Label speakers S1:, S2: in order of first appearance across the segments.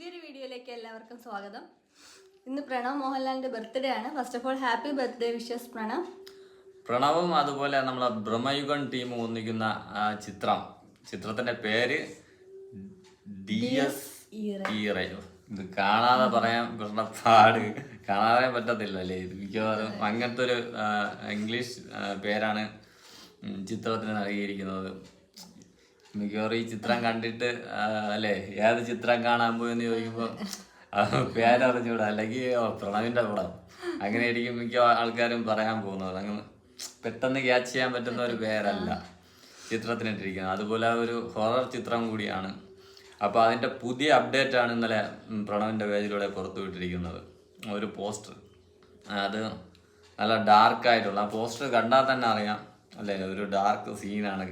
S1: പുതിയൊരു വീഡിയോയിലേക്ക് എല്ലാവർക്കും സ്വാഗതം ഇന്ന് പ്രണവ് മോഹൻലാലിന്റെ ബർത്ത്ഡേ ആണ് first of all happy birthday wishes Pranav
S2: പ്രണവും അതുപോലെ നമ്മളെ ബ്രഹ്മയുഗൻ ടീം ഒന്നിക്കുന്ന ചിത്രം ചിത്രത്തിന്റെ പേര് ഡി എസ് ഇത് കാണാതെ പറയാൻ പ്രശ്ന പാട് കാണാതെ പറ്റത്തില്ലല്ലേ ഇത് മിക്കവാറും അങ്ങനത്തെ ഒരു ഇംഗ്ലീഷ് പേരാണ് ചിത്രത്തിന് നൽകിയിരിക്കുന്നത് മിക്കവാറും ഈ ചിത്രം കണ്ടിട്ട് അല്ലേ ഏത് ചിത്രം കാണാൻ പോയെന്ന് ചോദിക്കുമ്പോൾ പേരറിഞ്ഞൂടാ അല്ലെങ്കിൽ പ്രണവിന്റെ പടം അങ്ങനെ ആയിരിക്കും മിക്ക ആൾക്കാരും പറയാൻ പോകുന്നത് അങ്ങനെ പെട്ടെന്ന് ക്യാച്ച് ചെയ്യാൻ പറ്റുന്ന ഒരു പേരല്ല ചിത്രത്തിനിട്ടിരിക്കുന്നത് അതുപോലെ ഒരു ഹൊറർ ചിത്രം കൂടിയാണ് അപ്പോൾ അതിന്റെ പുതിയ അപ്ഡേറ്റ് ആണ് ഇന്നലെ പ്രണവിന്റെ പേജിലൂടെ പുറത്തുവിട്ടിരിക്കുന്നത് ഒരു പോസ്റ്റർ അത് നല്ല ഡാർക്ക് ആയിട്ടുള്ള ആ പോസ്റ്റർ കണ്ടാൽ തന്നെ അറിയാം അല്ലേ ഒരു ഡാർക്ക് സീനാണ്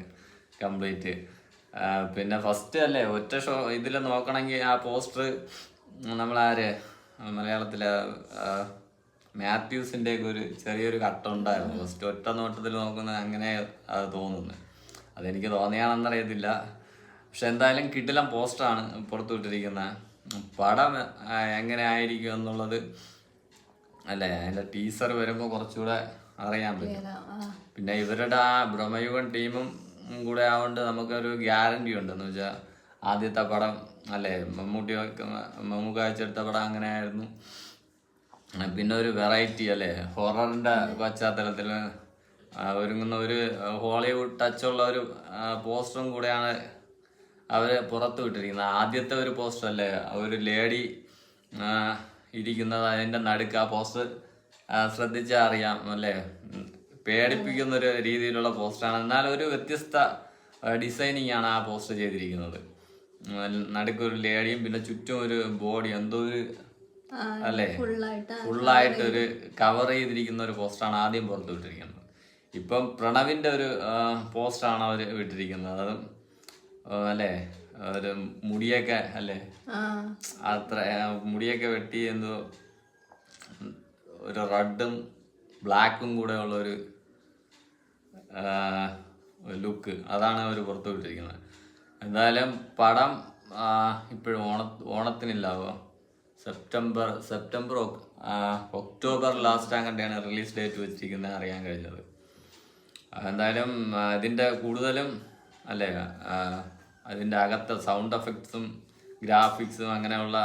S2: കംപ്ലീറ്റ് പിന്നെ ഫസ്റ്റ് അല്ലേ ഒറ്റ ഷോ ഇതിൽ നോക്കണമെങ്കിൽ ആ പോസ്റ്റർ നമ്മളാര് മലയാളത്തിലെ മാത്യൂസിൻ്റെ ഒക്കെ ഒരു ചെറിയൊരു കട്ട ഉണ്ടായിരുന്നു ഫസ്റ്റ് ഒറ്റ നോട്ടത്തിൽ നോക്കുന്ന അങ്ങനെ അത് തോന്നുന്നു അതെനിക്ക് തോന്നിയാണെന്നറിയത്തില്ല പക്ഷെ എന്തായാലും കിടിലം പോസ്റ്ററാണ് പുറത്തു വിട്ടിരിക്കുന്ന പടം എങ്ങനെ ആയിരിക്കും എന്നുള്ളത് അല്ലേ അതിൻ്റെ ടീസർ വരുമ്പോൾ കുറച്ചുകൂടെ അറിയാൻ പറ്റും പിന്നെ ഇവരുടെ ആ ബ്രഹ്മയുഗൻ ടീമും കൂടെ ആവുകൊണ്ട് നമുക്കൊരു ഗ്യാരണ്ടി ഉണ്ടെന്ന് വെച്ചാൽ ആദ്യത്തെ പടം അല്ലേ മമ്മൂട്ടി മമ്മൂക്ക വെച്ചെടുത്ത പടം അങ്ങനെ ആയിരുന്നു പിന്നെ ഒരു വെറൈറ്റി അല്ലേ ഹൊററിൻ്റെ പശ്ചാത്തലത്തിൽ ഒരുങ്ങുന്ന ഒരു ഹോളിവുഡ് ടച്ചുള്ള ഒരു പോസ്റ്ററും കൂടെയാണ് അവർ പുറത്തു വിട്ടിരിക്കുന്നത് ആദ്യത്തെ ഒരു പോസ്റ്റർ അല്ലേ ഒരു ലേഡി ഇരിക്കുന്നത് അതിൻ്റെ നടുക്ക് ആ പോസ്റ്റർ ശ്രദ്ധിച്ചാൽ അറിയാം അല്ലേ പേടിപ്പിക്കുന്ന ഒരു രീതിയിലുള്ള പോസ്റ്റാണ് എന്നാൽ ഒരു വ്യത്യസ്ത ഡിസൈനിങ് ആണ് ആ പോസ്റ്റർ ചെയ്തിരിക്കുന്നത് നടുക്കൊരു ലേഡിയും പിന്നെ ചുറ്റും ഒരു ബോഡി എന്തോ ഒരു അല്ലേ ഫുള്ളായിട്ട് ഒരു കവർ ചെയ്തിരിക്കുന്ന ഒരു പോസ്റ്റാണ് ആദ്യം പുറത്തു വിട്ടിരിക്കുന്നത് ഇപ്പം പ്രണവിന്റെ ഒരു പോസ്റ്ററാണ് അവർ വിട്ടിരിക്കുന്നത് അതും അല്ലേ ഒരു മുടിയൊക്കെ അല്ലേ അത്ര മുടിയൊക്കെ വെട്ടി എന്തോ ഒരു റെഡും ബ്ലാക്കും കൂടെ ഉള്ള ഒരു ലുക്ക് അതാണ് അവർ പുറത്തു വിട്ടിരിക്കുന്നത് എന്തായാലും പടം ഇപ്പോഴും ഓണ ഓണത്തിനില്ലാവോ സെപ്റ്റംബർ സെപ്റ്റംബർ ഒക്ടോബർ ലാസ്റ്റ് അങ്ങോട്ടെയാണ് റിലീസ് ഡേറ്റ് വെച്ചിരിക്കുന്നത് അറിയാൻ കഴിഞ്ഞത് എന്തായാലും ഇതിൻ്റെ കൂടുതലും അല്ലേ അതിൻ്റെ അകത്തെ സൗണ്ട് എഫക്ട്സും ഗ്രാഫിക്സും അങ്ങനെയുള്ള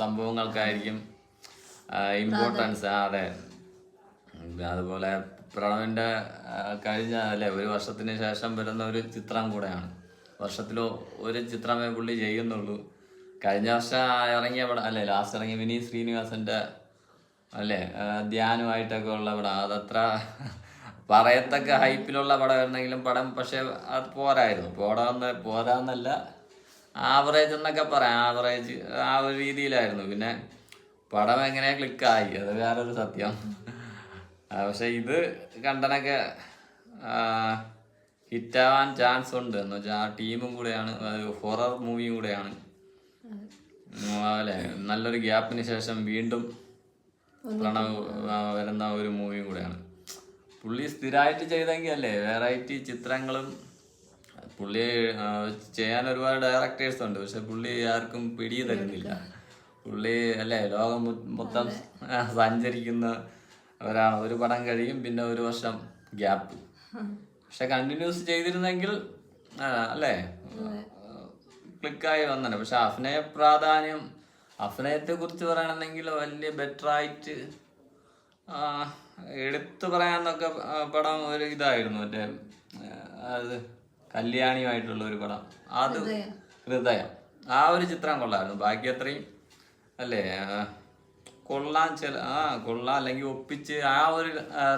S2: സംഭവങ്ങൾക്കായിരിക്കും ഇമ്പോർട്ടൻസ് അതെ അതുപോലെ പ്രണവിൻ്റെ കഴിഞ്ഞ അല്ലെ ഒരു വർഷത്തിന് ശേഷം വരുന്ന ഒരു ചിത്രം കൂടെയാണ് വർഷത്തിലോ ഒരു ചിത്രമേ പുള്ളി ചെയ്യുന്നുള്ളൂ കഴിഞ്ഞ വർഷം ഇറങ്ങിയ പടം അല്ലേ ലാസ്റ്റ് ഇറങ്ങിയ വിനീത് ശ്രീനിവാസന്റെ അല്ലേ ധ്യാനമായിട്ടൊക്കെ ഉള്ള പടം അതത്ര പറയത്തക്ക ഹൈപ്പിലുള്ള ഉണ്ടെങ്കിലും പടം പക്ഷെ അത് പോരായിരുന്നു പോടാന്ന് പോരാന്നല്ല ആവറേജ് എന്നൊക്കെ പറയാം ആവറേജ് ആ ഒരു രീതിയിലായിരുന്നു പിന്നെ പടം എങ്ങനെ ക്ലിക്കായി അത് വേറൊരു സത്യം പക്ഷെ ഇത് കണ്ടനൊക്കെ ഹിറ്റാവാൻ ചാൻസ് ഉണ്ട് എന്ന് വെച്ചാൽ ആ ടീമും കൂടെയാണ് ഹൊറർ മൂവിയും കൂടെയാണ് അതെ നല്ലൊരു ഗ്യാപ്പിന് ശേഷം വീണ്ടും പ്രണവ് വരുന്ന ഒരു മൂവിയും കൂടെയാണ് പുള്ളി സ്ഥിരമായിട്ട് ചെയ്തെങ്കിൽ അല്ലേ വെറൈറ്റി ചിത്രങ്ങളും പുള്ളി ചെയ്യാൻ ഒരുപാട് ഡയറക്ടേഴ്സ് ഉണ്ട് പക്ഷെ പുള്ളി ആർക്കും പിടി തരുന്നില്ല പുള്ളി അല്ലേ ലോകം മൊത്തം സഞ്ചരിക്കുന്ന ഒരാണ് ഒരു പടം കഴിയും പിന്നെ ഒരു വർഷം ഗ്യാപ്പ് പക്ഷെ കണ്ടിന്യൂസ് ചെയ്തിരുന്നെങ്കിൽ അല്ലേ ക്ലിക്കായി വന്നെ പക്ഷെ അഭിനയ പ്രാധാന്യം അഭിനയത്തെ കുറിച്ച് പറയണമെങ്കിൽ വലിയ ബെറ്റർ ആയിട്ട് എടുത്തു പറയാന്നൊക്കെ പടം ഒരു ഇതായിരുന്നു മറ്റേ അത് കല്യാണിയുമായിട്ടുള്ള ഒരു പടം അത് ഹൃദയം ആ ഒരു ചിത്രം കൊള്ളായിരുന്നു ബാക്കി അത്രയും അല്ലേ കൊള്ളാൻ ചില ആ കൊള്ളാം അല്ലെങ്കിൽ ഒപ്പിച്ച് ആ ഒരു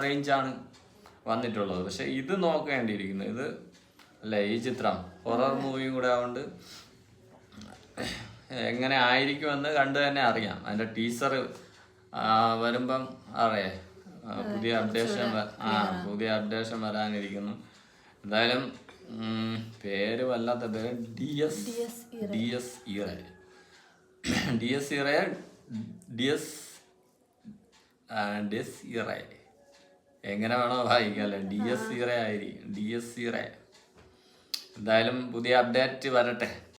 S2: റേഞ്ചാണ് വന്നിട്ടുള്ളത് പക്ഷെ ഇത് നോക്കേണ്ടിയിരിക്കുന്നത് ഇത് അല്ലേ ഈ ചിത്രം ഹൊറർ മൂവിയും കൂടെ ആവുകൊണ്ട് എങ്ങനെ ആയിരിക്കുമെന്ന് കണ്ടു തന്നെ അറിയാം അതിൻ്റെ ടീച്ചർ വരുമ്പം അറിയേ പുതിയ അപ്ഡേഷൻ ആ പുതിയ അപ്ഡേഷൻ വരാനിരിക്കുന്നു എന്തായാലും പേര് വല്ലാത്ത പേര് D S D S Irae D S Irae Dies ഡിയസ് ഇറ എങ്ങനെ വേണോ വായിക്കാല്ലേ ഡി എസ് ഇറ ആയിരിക്കും ഡി എസ് ഇറ എന്തായാലും പുതിയ അപ്ഡേറ്റ് വരട്ടെ